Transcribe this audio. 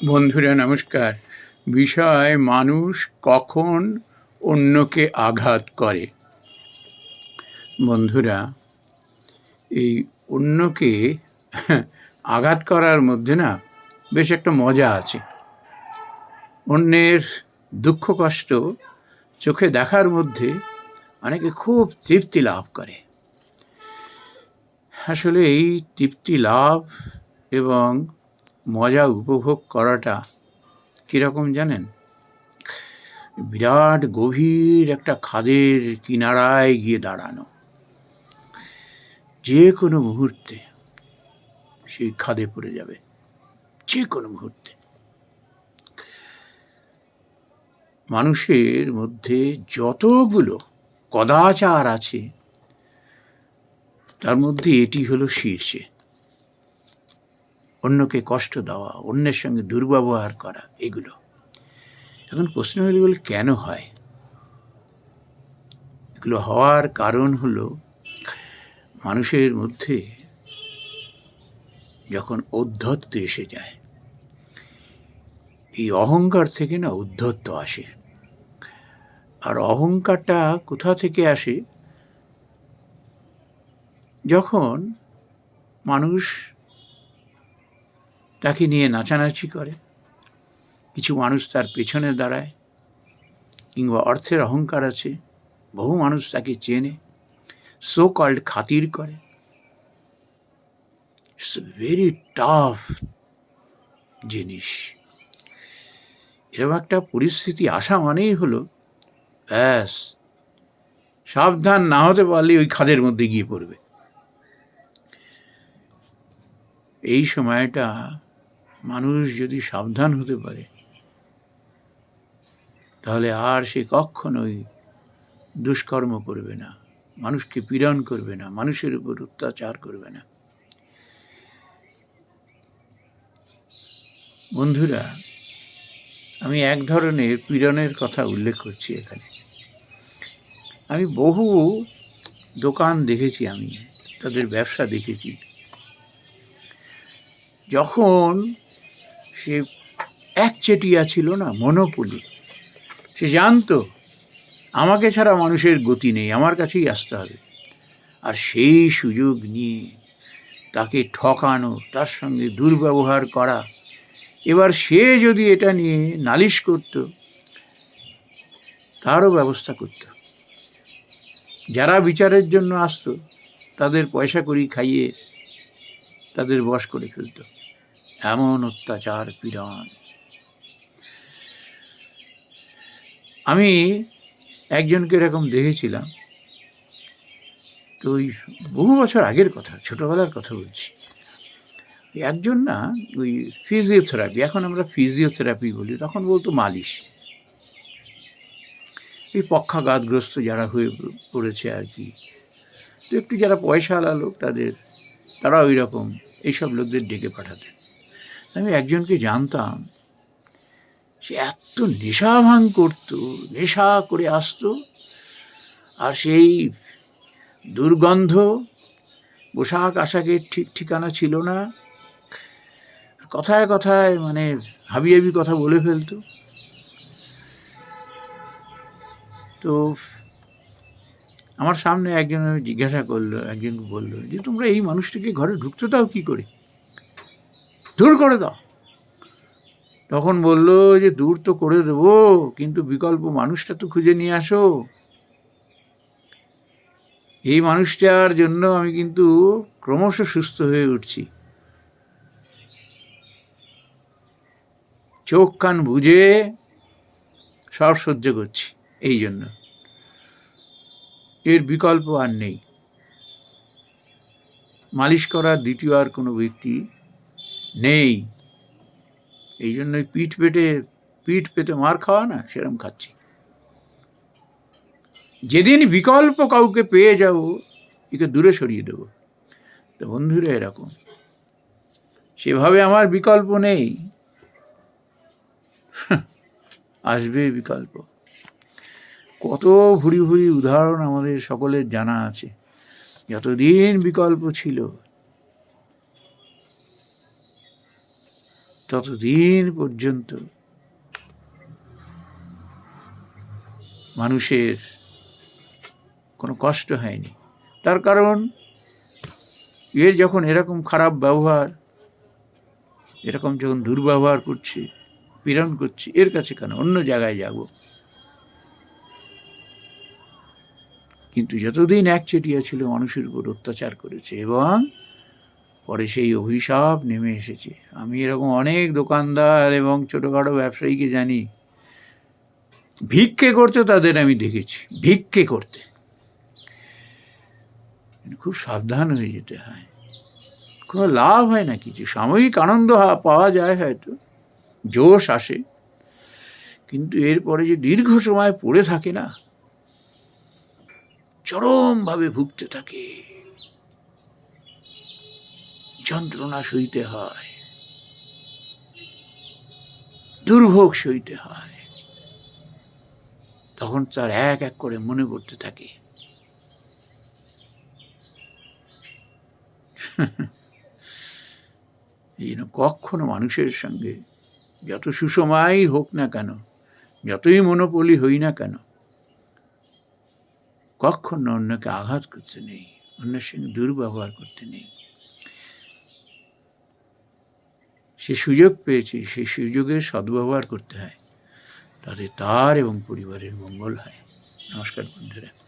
বন্ধুরা, নমস্কার। বিষয়, মানুষ কখন অন্যকে আঘাত করে? বন্ধুরা, এই অন্যকে আঘাত করার মধ্যে না বেশ একটা মজা আছে। অন্যের দুঃখ, কষ্ট চোখে দেখার মধ্যে অনেকে খুব তৃপ্তি লাভ করে। আসলে এই তৃপ্তি লাভ এবং মজা উপভোগ করাটা কীরকম জানেন? বিরাট গভীর একটা খাদের কিনারায় গিয়ে দাঁড়ানো। যে কোনো মুহূর্তে সেই খাদে পড়ে যাবে। যে কোনো মুহূর্তে। মানুষের মধ্যে যতগুলো কদাচার আছে, তার মধ্যে এটি হলো শীর্ষে। অন্যকে কষ্ট দেওয়া, অন্যের সঙ্গে দুর্ব্যবহার করা, এগুলো। এখন প্রশ্ন হলো বলে কেন হয়? এগুলো হওয়ার কারণ হলো মানুষের মধ্যে যখন উদ্ধত্ত এসে যায়, এই অহংকার থেকে না উদ্ধত্ত আসে। আর অহংকারটা কোথা থেকে আসে? যখন মানুষ তাকে নিয়ে নাচানাচি করে। কিছু মানুষ তার পেছনে দাঁড়ায় কিংবা অর্থের অহংকার আছে। বহু মানুষ তাকে চেনে সো কল্ড খাতির করে। ইটস ভেরি টাফ জিনিস। এরকম একটা পরিস্থিতি আসা মানেই হলো, ব্যাস, সাবধান না হতে পারলে ওই খাদের মধ্যে গিয়ে পড়বে। এই সময়টা মানুষ যদি সাবধান হতে পারে, তাহলে আর সে কখনোই দুষ্কর্ম করবে না, মানুষকে পীড়ন করবে না, মানুষের উপর অত্যাচার করবে না। বন্ধুরা, আমি এক ধরনের পীড়নের কথা উল্লেখ করছি এখানে। আমি বহু দোকান দেখেছি আমি, তাদের ব্যবসা দেখেছি। যখন সে একচেটিয়া ছিল না, মনোপলি। সে জানতো, আমাকে ছাড়া মানুষের গতি নেই, আমার কাছেই আসতে হবে। আর সেই সুযোগ নিয়ে তাকে ঠকানো, তার সঙ্গে দুর্ব্যবহার করা, এবার সে যদি এটা নিয়ে নালিশ করত, তারও ব্যবস্থা করত। যারা বিচারের জন্য আসতো, তাদের পয়সা করি খাইয়ে তাদের বশ করে ফেলত। এমন অত্যাচার পীড়ন। আমি একজনকে এরকম দেখেছিলাম। তো ওই বহু বছর আগের কথা, ছোটবেলার কথা বলছি। একজন না ওই ফিজিওথেরাপি এখন আমরা ফিজিওথেরাপি বলি, তখন বলতো মালিশ। এই পক্ষাঘাতগ্রস্ত যারা হয়ে পড়েছে আর কি। তো একটু যারা পয়সাওয়ালা লোক তাদের তারা ওই রকম এইসব লোকদের ডেকে পাঠাতেন। আমি একজনকে জানতাম। সে এত নেশা ভাঙ করতো, নেশা করে আসতো। আর সেই দুর্গন্ধ, পোশাক আশাকের ঠিক ঠিকানা ছিল না। কথায় কথায় মানে হাবি হাবি কথা বলে ফেলতো। তো আমার সামনে একজন জিজ্ঞাসা করল, একজনকে বলল যে, তোমরা এই মানুষটিকে ঘরে ঢুকতে দাও কি করে? দূর করে দাও। তখন বলল যে দূর তো করে দেবো, কিন্তু বিকল্প মানুষটা তো খুঁজে নিয়ে আসো। এই মানুষটার জন্য আমি কিন্তু ক্রমশ সুস্থ হয়ে উঠছি। চোখ কান বুঝে সব সহ্য করছি এই জন্য। এর বিকল্প আর নেই। মালিশ করার দ্বিতীয় আর কোনো ব্যক্তি নেই। এই জন্যই পিঠ পেটে, পিঠ পেতে মার খাওয়া না, সেরম খাচ্ছি। যেদিন বিকল্প কাউকে পেয়ে যাব, একে দূরে সরিয়ে দেব। তো বন্ধুরা, এরকম। সেভাবে আমার বিকল্প নেই। আসবে বিকল্প। কত ভুরি ভুরি উদাহরণ আমাদের সকলের জানা আছে। যতদিন বিকল্প ছিল ততদিন পর্যন্ত মানুষের কোনো কষ্ট হয়নি। তার কারণ এর যখন এরকম খারাপ ব্যবহার, এরকম যখন দুর্ব্যবহার করছে, পীড়ন করছে, এর কাছে কেন? অন্য জায়গায় যাব। কিন্তু যতদিন একচেটিয়া ছিল, মানুষের উপর অত্যাচার করেছে এবং পরে সেই অভিশাপ নেমে এসেছে। আমি এরকম অনেক দোকানদার এবং ছোটোখাটো ব্যবসায়ীকে জানি। ভিক্ষে করতে তাদের আমি দেখেছি। ভিক্ষে করতে। খুব সাবধান হয়ে যেতে হয়। কোনো লাভ হয় না কিছু। সাময়িক আনন্দ পাওয়া যায় হয়তো। জোশ আসে। কিন্তু এরপরে যে দীর্ঘ সময় পড়ে থাকে না, চরমভাবে ভুগতে থাকে। যন্ত্রণা সইতে হয়। দুর্ভোগ সইতে হয়। তখন তার এক এক করে মনে পড়তে থাকে। জন্য কখনো মানুষের সঙ্গে যত সুসময়ই হোক না কেন, যতই মনোপলি হই না কেন, কখনো অন্যকে আঘাত করতে নেই, অন্যের সঙ্গে দুর্ব্যবহার করতে নেই। সে সুযোগ পেয়েছে সেই সুযোগের সদ্ব্যবহার করতে হয়। তাতে তার এবং পরিবারের মঙ্গল হয়। নমস্কার বন্ধুরা।